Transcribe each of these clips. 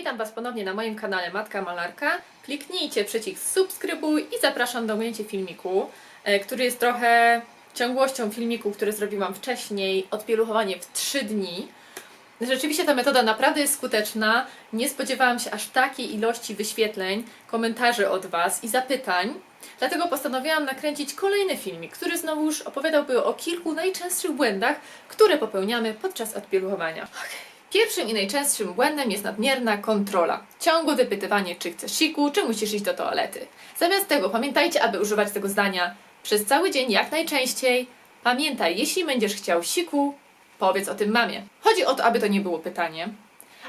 Witam Was ponownie na moim kanale Matka Malarka. Kliknijcie przycisk subskrybuj i zapraszam do oglądnięcia filmiku, e, który jest trochę ciągłością filmiku, który zrobiłam wcześniej, odpieluchowanie w 3 dni. Rzeczywiście ta metoda naprawdę jest skuteczna. Nie spodziewałam się aż takiej ilości wyświetleń, komentarzy od Was i zapytań. Dlatego postanowiłam nakręcić kolejny filmik, który znowu już opowiadałby o kilku najczęstszych błędach, które popełniamy podczas odpieluchowania. Pierwszym i najczęstszym błędem jest nadmierna kontrola. Ciągłe wypytywanie, czy chcesz siku, czy musisz iść do toalety. Zamiast tego pamiętajcie, aby używać tego zdania przez cały dzień jak najczęściej. Pamiętaj, jeśli będziesz chciał siku, powiedz o tym mamie. Chodzi o to, aby to nie było pytanie,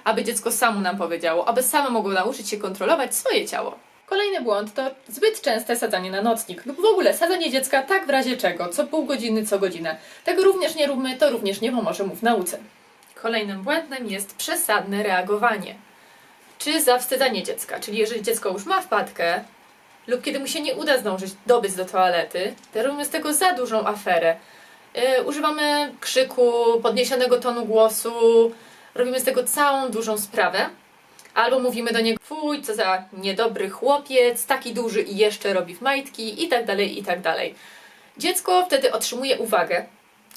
aby dziecko samo nam powiedziało, aby samo mogło nauczyć się kontrolować swoje ciało. Kolejny błąd to zbyt częste sadzanie na nocnik lub w ogóle sadzanie dziecka tak w razie czego, co pół godziny, co godzinę. Tego również nie róbmy, to również nie pomoże mu w nauce. Kolejnym błędem jest przesadne reagowanie. Czy zawstydzanie dziecka, czyli jeżeli dziecko już ma wpadkę lub kiedy mu się nie uda zdążyć dobyć do toalety, to robimy z tego za dużą aferę. Yy, używamy krzyku, podniesionego tonu głosu, robimy z tego całą dużą sprawę. Albo mówimy do niego, fuj, co za niedobry chłopiec, taki duży i jeszcze robi w majtki i tak dalej, i tak dalej. Dziecko wtedy otrzymuje uwagę,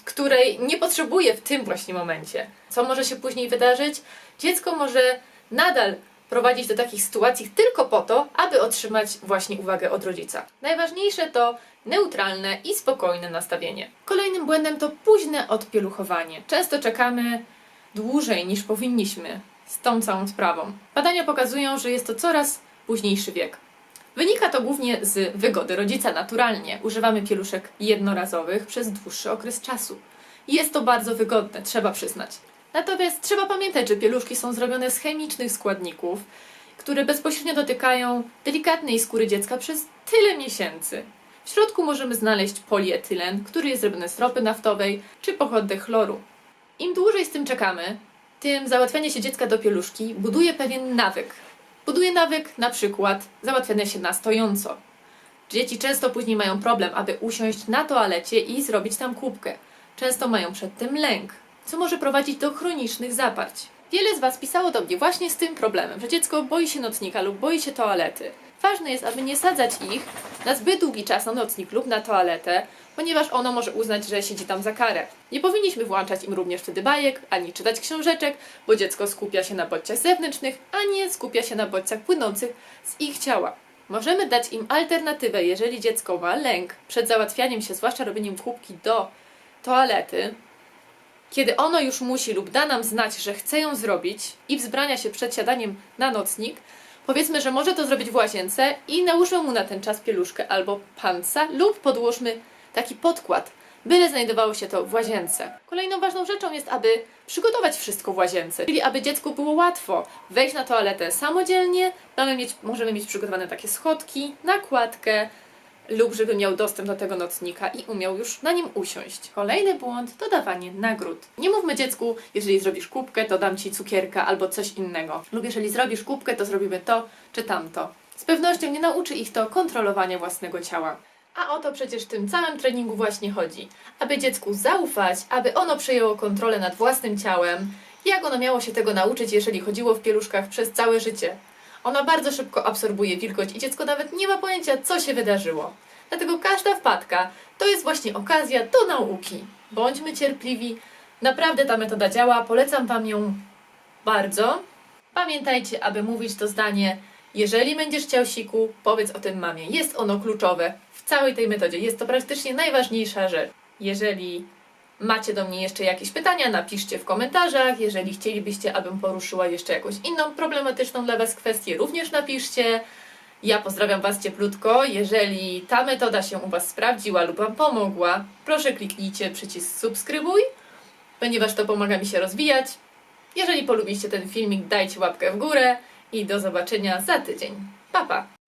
której nie potrzebuje w tym właśnie momencie. Co może się później wydarzyć? Dziecko może nadal prowadzić do takich sytuacji tylko po to, aby otrzymać właśnie uwagę od rodzica. Najważniejsze to neutralne i spokojne nastawienie. Kolejnym błędem to późne odpieluchowanie. Często czekamy dłużej niż powinniśmy z tą całą sprawą. Badania pokazują, że jest to coraz późniejszy wiek. Wynika to głównie z wygody rodzica naturalnie. Używamy pieluszek jednorazowych przez dłuższy okres czasu. Jest to bardzo wygodne, trzeba przyznać. Natomiast trzeba pamiętać, że pieluszki są zrobione z chemicznych składników, które bezpośrednio dotykają delikatnej skóry dziecka przez tyle miesięcy. W środku możemy znaleźć polietylen, który jest zrobiony z ropy naftowej czy pochodny chloru. Im dłużej z tym czekamy, tym załatwianie się dziecka do pieluszki buduje pewien nawyk. Buduje nawyk na przykład załatwiania się na stojąco. Dzieci często później mają problem, aby usiąść na toalecie i zrobić tam kubkę. Często mają przed tym lęk, co może prowadzić do chronicznych zaparć. Wiele z Was pisało do mnie właśnie z tym problemem, że dziecko boi się nocnika lub boi się toalety. Ważne jest, aby nie sadzać ich na zbyt długi czas na nocnik lub na toaletę, ponieważ ono może uznać, że siedzi tam za karę. Nie powinniśmy włączać im również wtedy bajek, ani czytać książeczek, bo dziecko skupia się na bodźcach zewnętrznych, a nie skupia się na bodźcach płynących z ich ciała. Możemy dać im alternatywę, jeżeli dziecko ma lęk przed załatwianiem się, zwłaszcza robieniem kubki do toalety, kiedy ono już musi lub da nam znać, że chce ją zrobić i wzbrania się przed siadaniem na nocnik, powiedzmy, że może to zrobić w łazience i nałóżmy mu na ten czas pieluszkę albo panca lub podłóżmy taki podkład, byle znajdowało się to w łazience. Kolejną ważną rzeczą jest, aby przygotować wszystko w łazience, czyli aby dziecku było łatwo wejść na toaletę samodzielnie, mamy mieć, możemy mieć przygotowane takie schodki, nakładkę, lub żeby miał dostęp do tego nocnika i umiał już na nim usiąść. Kolejny błąd to dawanie nagród. Nie mówmy dziecku, jeżeli zrobisz kubkę, to dam ci cukierka albo coś innego. Lub jeżeli zrobisz kubkę, to zrobimy to czy tamto. Z pewnością nie nauczy ich to kontrolowania własnego ciała. A o to przecież w tym całym treningu właśnie chodzi. Aby dziecku zaufać, aby ono przejęło kontrolę nad własnym ciałem. Jak ono miało się tego nauczyć, jeżeli chodziło w pieluszkach przez całe życie? Ona bardzo szybko absorbuje wilgoć i dziecko nawet nie ma pojęcia, co się wydarzyło. Dlatego każda wpadka to jest właśnie okazja do nauki. Bądźmy cierpliwi. Naprawdę ta metoda działa, polecam Wam ją bardzo. Pamiętajcie, aby mówić to zdanie, jeżeli będziesz chciał siku, powiedz o tym mamie. Jest ono kluczowe w całej tej metodzie. Jest to praktycznie najważniejsza rzecz. Jeżeli macie do mnie jeszcze jakieś pytania, napiszcie w komentarzach. Jeżeli chcielibyście, abym poruszyła jeszcze jakąś inną problematyczną dla Was kwestię, również napiszcie. Ja pozdrawiam Was cieplutko. Jeżeli ta metoda się u Was sprawdziła lub Wam pomogła, proszę kliknijcie przycisk subskrybuj, ponieważ to pomaga mi się rozwijać. Jeżeli polubiliście ten filmik, dajcie łapkę w górę i do zobaczenia za tydzień. Pa, pa!